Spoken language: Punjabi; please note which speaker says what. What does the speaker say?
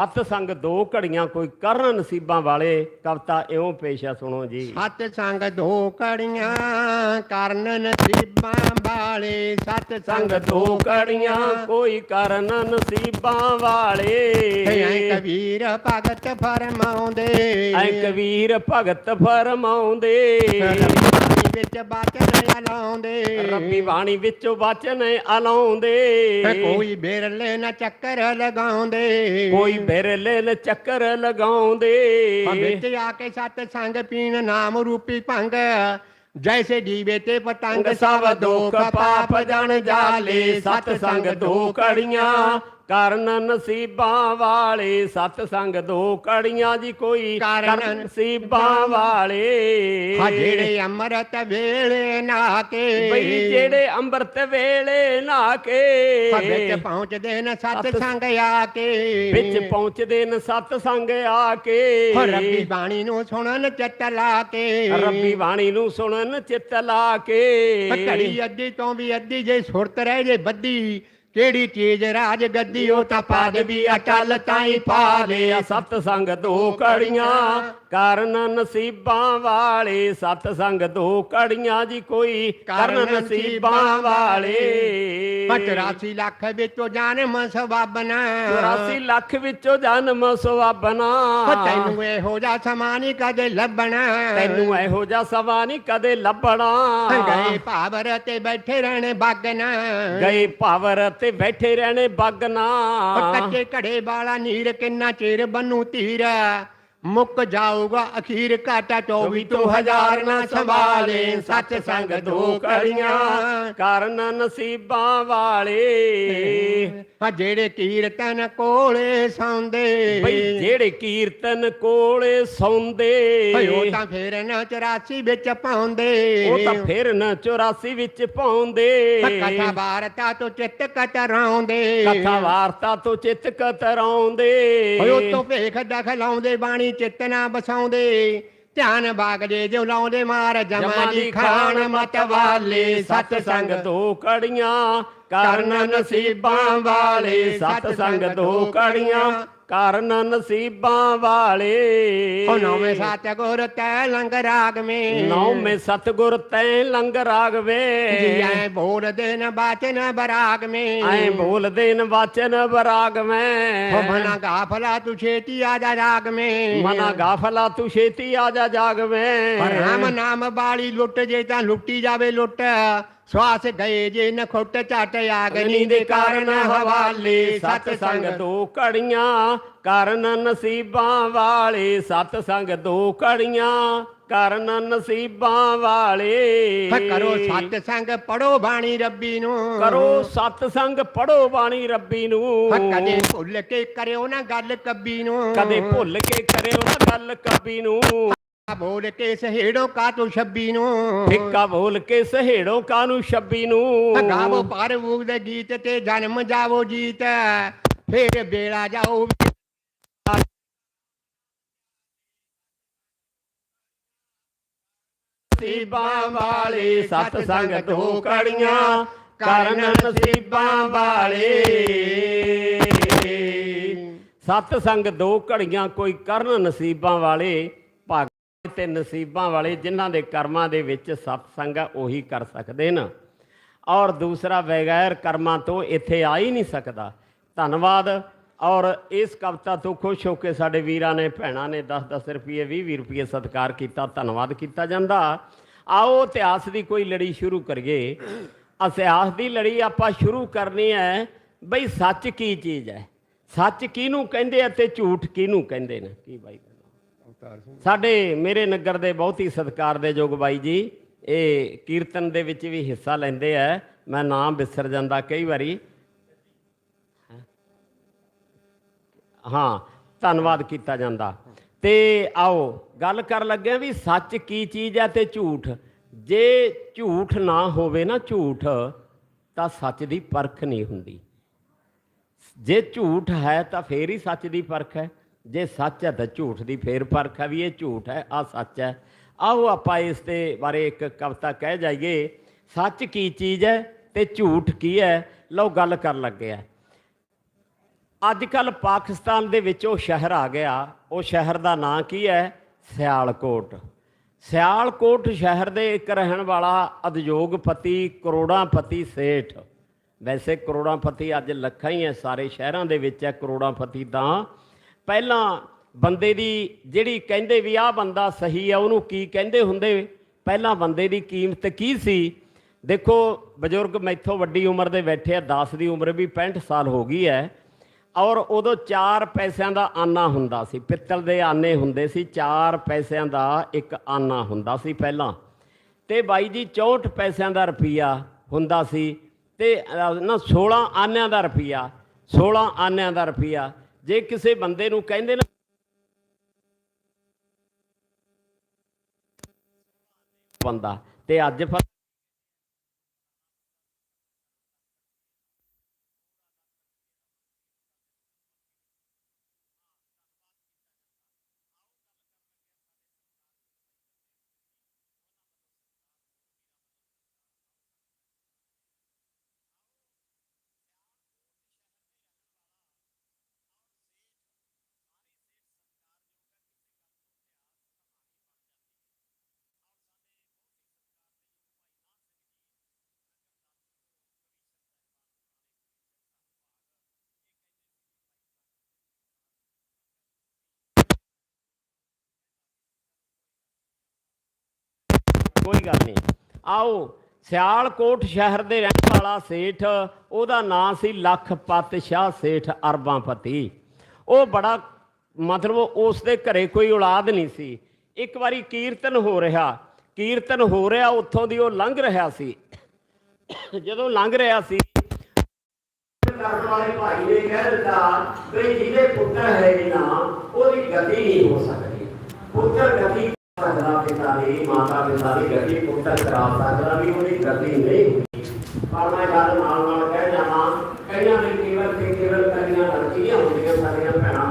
Speaker 1: ਸਤ ਸੰਗ ਦੋ ਘੜੀਆਂ ਕੋਈ ਕਰਨ ਨਸੀਬਾਂ ਵਾਲੇ ਕਵਿਤਾ ਇਉਂ ਪੇਸ਼ਾ ਸੁਣੋ ਜੀ।
Speaker 2: ਸਤ ਸੰਗ ਦੋ ਕੜੀਆਂ ਕਰਨ ਨਸੀਬਾਂ ਵਾਲੇ ਸਤ
Speaker 1: ਸੰਗ ਦੋ ਘੜੀਆਂ ਕੋਈ ਕਰਨ ਨਸੀਬਾਂ ਵਾਲੇ।
Speaker 2: ਐ ਕਬੀਰ ਭਗਤ ਫਰਮਾਉਂਦੇ।
Speaker 1: ਐ ਕਬੀਰ ਭਗਤ ਫਰਮਾਉਂਦੇ
Speaker 2: ਵਿੱਚ ਬਾਚਨ ਲਾਉਂਦੇ
Speaker 1: ਰੱਬੀ ਬਾਣੀ ਵਿੱਚੋਂ ਵਚਨ ਅਲਾਉਂਦੇ।
Speaker 2: ਕੋਈ ਬਿਰਲੇ ਨਾ ਚੱਕਰ ਲਗਾਉਂਦੇ।
Speaker 1: ਕੋਈ ਬਿਰਲੇ ਨ ਚੱਕਰ ਲਗਾਉਂਦੇ।
Speaker 2: ਵਿੱਚ ਆ ਕੇ ਸਤ ਸੰਗ ਪੀਣ ਨਾਮ ਰੂਪੀ ਭੰਗ ਜੈਸੇ ਦੀਵੇ ਤੇ ਪਤੰਗ ਸਭ ਦੁੱਖ ਪਾਪ ਜਣ ਜਾਲੇ
Speaker 1: ਸਤ ਸੰਗ ਦੋ ਕੜੀਆਂ ਕਰਨ ਨਸੀਬਾਂ ਵਾਲੇ ਸਤ ਸੰਗ ਦੋ ਕੜੀਆਂ ਜੀ ਕੋਈ
Speaker 2: ਕਰਨ
Speaker 1: ਨਸੀਬਾਂ ਵਾਲੇ।
Speaker 2: ਹਾਂ ਜਿਹੜੇ ਅੰਮ੍ਰਿਤ ਵੇਲੇ ਨਾ ਕੇ।
Speaker 1: ਬਈ ਜਿਹੜੇ ਅੰਮ੍ਰਿਤ ਵੇਲੇ ਨਾ ਕੇ।
Speaker 2: ਵਿੱਚ ਪਹੁੰਚਦੇ ਨੇ ਸਤ ਸੰਗ ਆ ਕੇ।
Speaker 1: ਵਿੱਚ ਪਹੁੰਚਦੇ ਨੇ ਸਤ ਸੰਗ ਆ ਕੇ।
Speaker 2: ਰੱਬੀ ਬਾਣੀ ਨੂੰ ਸੁਣਨ ਚਿੱਤ ਲਾ ਕੇ।
Speaker 1: ਰੱਬੀ ਬਾਣੀ ਨੂੰ ਸੁਣਨ ਚਿੱਤ ਲਾ ਕੇ।
Speaker 2: ਘੜੀ ਅੱਧੀ ਤੋਂ ਵੀ ਅੱਧੀ ਜੇ ਸੁਰਤ ਰਹਿ ਜੇ ਬੱਦੀ ਕਿਹੜੀ ਚੀਜ਼ ਰਾਜ ਗੱਦੀ ਉਹ ਤਾਂ ਪਾਦ ਵੀ ਅਟਲ ਤਾਈ ਪਾ ਲਿਆ।
Speaker 1: ਸਤ ਸੰਗ ਦੋ ਕੜੀਆਂ ਕਰਨ ਨਸੀਬਾਂ ਵਾਲੇ ਸਤ ਸੰਗ ਦੋ ਕੜੀਆਂ ਜੀ ਕੋਈ ਕਰਨ ਨਸੀਬਾਂ ਵਾਲੇ।
Speaker 2: 84 ਲੱਖ ਵਿੱਚੋਂ ਜਨਮ ਸਵਾਬਨਾ।
Speaker 1: 84 ਲੱਖ ਵਿੱਚੋਂ ਜਨਮ ਸਵਾਬਨਾ।
Speaker 2: ਤੈਨੂੰ ਇਹੋ ਜਿਹਾ ਸਮਾਂ ਨੀ ਕਦੇ ਲੱਭਣਾ।
Speaker 1: ਤੈਨੂੰ ਇਹੋ ਜਿਹਾ ਨਹੀਂ ਕਦੇ ਲੱਭਣਾ।
Speaker 2: ਗਏ ਭਾਵਰ ਤੇ ਬੈਠੇ ਰਹਿਣੇ ਬਾਗਨਾ।
Speaker 1: ਗਏ ਭਾਵਰ ਤੇ ਬੈਠੇ ਰਹਿਣੇ ਬਾਗਨਾ।
Speaker 2: ਕੱਚੇ ਘੜੇ ਵਾਲਾ ਨੀਰ ਕਿੰਨਾ ਚਿਰ ਬੰਨੂ ਧੀਰ ਮੁੱਕ ਜਾਊਗਾ ਅਖੀਰ ਘਾਟਾ 24 ਤੋਂ ਹਜ਼ਾਰ ਨਾ ਸੰਭਾਲੇ ਸੱਚ ਸੰਗ ਦੋ ਕੜੀਆਂ
Speaker 1: ਕਰਨ ਨਸੀਬਾਂ ਵਾਲੇ।
Speaker 2: ਆ ਜਿਹੜੇ ਕੀਰਤਨ ਕੋਲੇ ਸੌਂਦੇ।
Speaker 1: ਬਈ ਜਿਹੜੇ ਕੀਰਤਨ ਕੋਲੇ ਸੌਂਦੇ।
Speaker 2: ਉਹ ਤਾਂ ਫੇਰ ਨਾ 84 ਵਿੱਚ ਪਾਉਂਦੇ।
Speaker 1: ਉਹ ਤਾਂ ਫਿਰ ਨਾ 84 ਵਿੱਚ ਪਾਉਂਦੇ।
Speaker 2: ਕਥਾ ਵਾਰਤਾ ਤੋਂ ਚਿੱਤ ਕਤਰਾਉਂਦੇ।
Speaker 1: ਕਥਾ ਵਾਰਤਾ ਤੋਂ ਚਿੱਤ ਕਤਰਾਉਂਦੇ।
Speaker 2: ਉਹ ਤੋਂ ਭੇਖ ਦਖਲਾਉਂਦੇ ਬਾਣੀ ਚਿੱਤ ਨਾ ਬਸਾਉਂਦੇ ਧਿਆਨ ਬਾਗਦੇ ਜੋ ਲਾਉਂਦੇ ਮਾਰ ਜਮਾ ਦੀ ਖਾਣ ਮਤ ਵਾਲੇ ਸਤ ਸੰਗ
Speaker 1: ਦੋ ਕੜੀਆਂ। ਕਰਨ ਨਸੀਬਾਂ ਵਾਲੇ ਸਤ ਸੰਗ ਦੋ ਕੜੀਆਂ। ਕਰਨ ਨਸੀਬਾਂ ਵਾਲੇ।
Speaker 2: ਉਹ ਨੌਵੇਂ ਸਤ ਗੁਰ ਤੈ ਲੰਗ ਰਾਗ ਮੇ
Speaker 1: ਨੌਵੇਂ ਸਤਗੁਰ ਤੈ ਲੰਗ ਰਾਗਵੇ।
Speaker 2: ਜੀ ਐ ਬੋਲਦੇ ਨ ਬਾਚਨ ਬਰਾਗ ਮੇ
Speaker 1: ਐ ਬੋਲਦੇ ਨ ਵਾਚਨ ਬਰਾਗ
Speaker 2: ਹੋ
Speaker 1: ਮੈਂ
Speaker 2: ਮਨਾ ਗਾਫਲਾ ਤੂੰ ਛੇਤੀ ਆ ਜਾ ਰਾਗ ਮੇ
Speaker 1: ਮਨਾ ਗਾਫਲਾ ਤੂੰ ਛੇਤੀ ਆ ਜਾ ਜਾਗ
Speaker 2: ਪਰ ਰਾਮ
Speaker 1: ਮੈਂ
Speaker 2: ਨਾਮ ਬਾਲੀ ਲੁੱਟ ਜੇ ਤਾਂ ਲੁੱਟੀ ਜਾਵੇ ਲੁੱਟ। ਸਵਾਸ ਗਏ ਜੇ ਨਖੁੱਟ ਝਟ ਆਗਨੀ ਦੇ ਕਾਰਨ ਹਵਾਲੇ
Speaker 1: ਸਤ ਸੰਗ ਦੋ ਕੜੀਆਂ ਕਰਨ ਨਸੀਬਾਂ ਵਾਲੇ ਸਤ ਸੰਗ ਦੋ ਕੜੀਆਂ ਕਰਨ ਨਸੀਬਾਂ ਵਾਲੇ।
Speaker 2: ਕਰੋ ਸਤ ਸੰਗ ਪੜੋ ਬਾਣੀ ਰੱਬੀ ਨੂੰ।
Speaker 1: ਕਰੋ ਸਤ ਸੰਗ ਪੜੋ ਬਾਣੀ ਰੱਬੀ ਨੂੰ।
Speaker 2: ਕਦੇ ਭੁੱਲ ਕੇ ਕਰਿਓ ਨਾ ਗੱਲ ਕੱਬੀ ਨੂੰ।
Speaker 1: ਕਦੇ ਭੁੱਲ ਕੇ ਕਰਿਓ ਨਾ ਗੱਲ ਕਬੀ ਨੂੰ।
Speaker 2: ਬੋਲ ਕੇ ਸਹੇੜੋ ਕਾ ਤੂੰ ਛੱਬੀ ਨੂੰ?
Speaker 1: ਫਿੱਕਾ ਬੋਲ ਕੇ ਸਹੇੜੋ ਕਾਨੂੰ ਛੱਬੀ ਨੂੰ?
Speaker 2: ਗਾਵੋ ਪਰ ਦੇ ਗੀਤ ਤੇ ਜਨਮ ਜਾਵੋ ਜੀਤ। ਫੇਰ ਬੇੜਾ ਜਾਓ
Speaker 1: ਨਸੀਬਾਂ ਵਾਲੇ ਸਤ ਸੰਗ ਦੋ ਕੜੀਆਂ ਕਰਨ ਨਸੀਬਾਂ ਵਾਲੇ। ਸਤ ਸੰਗ ਦੋ ਘੜੀਆਂ ਕੋਈ ਕਰਨ ਨਸੀਬਾਂ ਵਾਲੇ। ਤੇ ਨਸੀਬਾਂ ਵਾਲੇ ਜਿਨ੍ਹਾਂ ਦੇ ਕਰਮਾਂ ਦੇ ਵਿੱਚ ਸਤਸੰਗ ਆ ਉਹੀ ਕਰ ਸਕਦੇ ਨੇ। ਔਰ ਦੂਸਰਾ ਬਗੈਰ ਕਰਮਾਂ ਤੋਂ ਇੱਥੇ ਆ ਹੀ ਨਹੀਂ ਸਕਦਾ। ਧੰਨਵਾਦ। ਔਰ ਇਸ ਕਵਿਤਾ ਤੋਂ ਖੁਸ਼ ਹੋ ਕੇ ਸਾਡੇ ਵੀਰਾਂ ਨੇ, ਭੈਣਾਂ ਨੇ 10-10 ਰੁਪਏ 20-20 ਰੁਪਏ ਸਤਿਕਾਰ ਕੀਤਾ, ਧੰਨਵਾਦ ਕੀਤਾ ਜਾਂਦਾ। ਆਓ ਇਤਿਹਾਸ ਦੀ ਕੋਈ ਲੜੀ ਸ਼ੁਰੂ ਕਰੀਏ। ਇਤਿਹਾਸ ਦੀ ਲੜੀ ਆਪਾਂ ਸ਼ੁਰੂ ਕਰਨੀ ਹੈ ਬਈ ਸੱਚ ਕੀ ਚੀਜ਼ ਹੈ? ਸੱਚ ਕਿਹਨੂੰ ਕਹਿੰਦੇ ਆ ਤੇ ਝੂਠ ਕਿਹਨੂੰ ਕਹਿੰਦੇ ਨੇ? ਕੀ ਬਾਈ? ਸਾਡੇ ਮੇਰੇ ਨਗਰ ਦੇ ਬਹੁਤ ਹੀ ਸਤਿਕਾਰ ਦੇ ਯੋਗ ਬਾਈ ਜੀ, ਇਹ ਕੀਰਤਨ ਦੇ ਵਿੱਚ ਵੀ ਹਿੱਸਾ ਲੈਂਦੇ ਆ। ਮੈਂ ਨਾਮ ਵਿਸਰ ਜਾਂਦਾ ਕਈ ਵਾਰੀ। ਹਾਂ, ਧੰਨਵਾਦ ਕੀਤਾ ਜਾਂਦਾ। ਤੇ ਆਓ, ਗੱਲ ਕਰ ਲੱਗੇ ਵੀ ਸੱਚ ਕੀ ਚੀਜ਼ ਹੈ ਤੇ ਝੂਠ? ਜੇ ਝੂਠ ਨਾ ਹੋਵੇ ਨਾ ਝੂਠ, ਤਾਂ ਸੱਚ ਦੀ ਪਰਖ ਨਹੀਂ ਹੁੰਦੀ। ਜੇ ਝੂਠ ਹੈ ਤਾਂ ਫੇਰ ਹੀ ਸੱਚ ਦੀ ਪਰਖ ਹੈ। ਜੇ ਸੱਚ ਹੈ ਤਾਂ ਝੂਠ ਦੀ ਫੇਰ ਪਰਖ ਹੈ ਵੀ ਇਹ ਝੂਠ ਹੈ ਆ ਸੱਚ ਹੈ। ਆਓ ਆਪਾਂ ਇਸ ਦੇ ਬਾਰੇ ਇੱਕ ਕਵਿਤਾ ਕਹਿ ਜਾਈਏ, ਸੱਚ ਕੀ ਚੀਜ਼ ਹੈ ਤੇ ਝੂਠ ਕੀ ਹੈ? ਲਓ ਗੱਲ ਕਰਨ ਲੱਗੇ ਆ। ਅੱਜ ਕੱਲ ਪਾਕਿਸਤਾਨ ਦੇ ਵਿੱਚ ਉਹ ਸ਼ਹਿਰ ਆ ਗਿਆ, ਉਹ ਸ਼ਹਿਰ ਦਾ ਨਾਂ ਕੀ ਹੈ? ਸਿਆਲਕੋਟ। ਸਿਆਲਕੋਟ ਸ਼ਹਿਰ ਦੇ ਇੱਕ ਰਹਿਣ ਵਾਲਾ ਉਦਯੋਗਪਤੀ ਕਰੋੜਾਂਪਤੀ ਸੇਠ। ਵੈਸੇ ਕਰੋੜਾਂਪਤੀ ਅੱਜ ਲੱਖਾਂ ਹੀ ਹੈ, ਸਾਰੇ ਸ਼ਹਿਰਾਂ ਦੇ ਵਿੱਚ ਹੈ ਕਰੋੜਾਂਪਤੀ ਤਾਂ ਪਹਿਲਾਂ ਬੰਦੇ ਦੀ ਜਿਹੜੀ ਕਹਿੰਦੇ ਵੀ ਆਹ ਬੰਦਾ ਸਹੀ ਆ, ਉਹਨੂੰ ਕੀ ਕਹਿੰਦੇ ਹੁੰਦੇ? ਪਹਿਲਾਂ ਬੰਦੇ ਦੀ ਕੀਮਤ ਕੀ ਸੀ? ਦੇਖੋ, ਬਜ਼ੁਰਗ ਮੈਥੋਂ ਵੱਡੀ ਉਮਰ ਦੇ ਬੈਠੇ ਆ 10 ਦੀ ਉਮਰ ਵੀ 65 ਸਾਲ ਹੋ ਗਈ ਹੈ ਔਰ ਉਦੋਂ 4 ਪੈਸਿਆਂ ਦਾ ਆਨਾ ਹੁੰਦਾ ਸੀ। ਪਿੱਤਲ ਦੇ ਆਨੇ ਹੁੰਦੇ ਸੀ 4 ਪੈਸਿਆਂ ਦਾ ਇੱਕ ਆਨਾ ਹੁੰਦਾ ਸੀ ਪਹਿਲਾਂ। ਤੇ ਬਾਈ ਜੀ 64 ਪੈਸਿਆਂ ਦਾ ਰੁਪਈਆ ਹੁੰਦਾ ਸੀ, ਤੇ ਨਾ 16 ਆਨਿਆਂ ਦਾ ਰੁਪਈਆ 16 ਆਨਿਆਂ ਦਾ ਰੁਪਈਆ ਜੇ ਕਿਸੇ ਬੰਦੇ ਨੂੰ ਕਹਿੰਦੇ ਨਾ ਬੰਦਾ ਤੇ ਅੱਜ ਕੋਈ ਗੱਲ ਨਹੀਂ। ਆਓ, ਸਿਆਲਕੋਟ ਸ਼ਹਿਰ ਦੇ ਰਹਿਣ ਵਾਲਾ ਸੇਠ, ਉਹਦਾ ਨਾਂ ਸੀ ਲੱਖ ਸ਼ਾਹ ਸੇਠ ਅਰਬਾਂਪਤੀ। ਉਹ ਬੜਾ, ਮਤਲਬ ਉਸ ਦੇ ਘਰੇ ਕੋਈ ਔਲਾਦ ਨਹੀਂ ਸੀ। ਇੱਕ ਵਾਰੀ ਕੀਰਤਨ ਹੋ ਰਿਹਾ, ਕੀਰਤਨ ਹੋ ਰਿਹਾ, ਉੱਥੋਂ ਦੀ ਉਹ ਲੰਘ ਰਿਹਾ ਸੀ। ਜਦੋਂ ਲੰਘ ਰਿਹਾ ਸੀ ਕਰਨ ਵਾਲੇ ਭਾਈ ਨੇ ਕਹਿ ਦਿੱਤਾ ਵੀ ਜਿਹਦੇ ਪੁੱਤਰ ਹੈ ਨਾ, ਉਹਦੀ ਗਤੀ ਨਹੀਂ ਹੋ ਸਕਦੀ। ਪੁੱਤਰ ਗਤੀ सगरा पिता ने माता पिता ने गति, पुत्र खराब सगरा भी उन्हें गति नहीं पर मैं गल नाल कह जावां कईयां ने केवल ते केवल कईयां लड़कियाँ होंदियाँ सारियाँ भैणां